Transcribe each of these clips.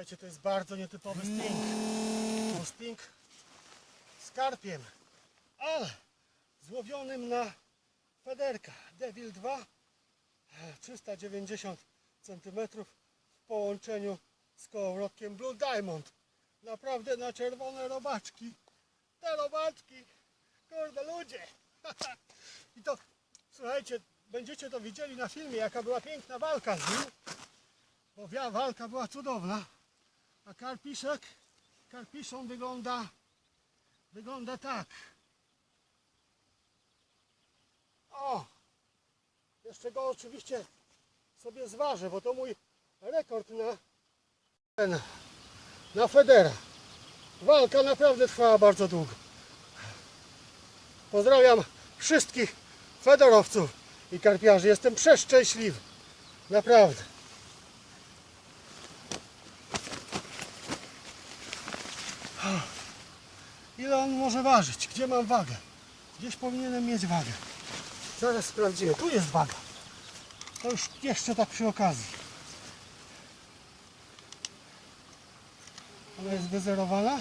Słuchajcie, to jest bardzo nietypowy sting. To sting z karpiem, ale złowionym na federka. Devil 2, e, 390 cm w połączeniu z kołowrotkiem Blue Diamond. Naprawdę na czerwone robaczki. Te robaczki, kurde ludzie. I to, słuchajcie, będziecie to widzieli na filmie, jaka była piękna walka z nim. Bo walka była cudowna. A karpiszek, karpiszon wygląda, wygląda tak. O! Jeszcze go oczywiście sobie zważę, bo to mój rekord na ten, na Federa. Walka naprawdę trwała bardzo długo. Pozdrawiam wszystkich federowców i karpiarzy. Jestem przeszczęśliwy. Naprawdę. Ile on może ważyć? Gdzie mam wagę? Gdzieś powinienem mieć wagę. Zaraz sprawdzimy. Tu jest waga. To już jeszcze tak przy okazji. Ona jest wyzerowana?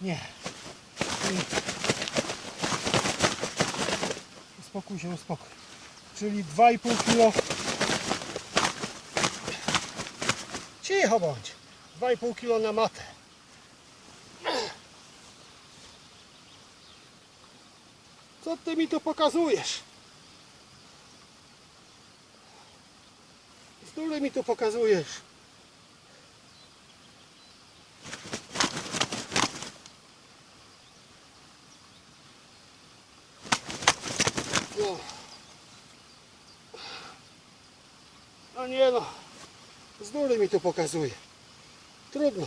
Nie. Czyli... Uspokój się, uspokój. Czyli 2,5 kg. Cicho bądź. 2,5 kg na matę. Co ty mi tu pokazujesz? Który mi tu pokazujesz? No. No nie no. Bzdury mi tu pokazuje. Trudno.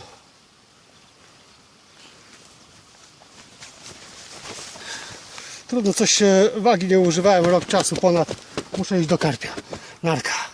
Trudno, coś wagi nie używałem rok czasu ponad. Muszę iść do karpia. Narka.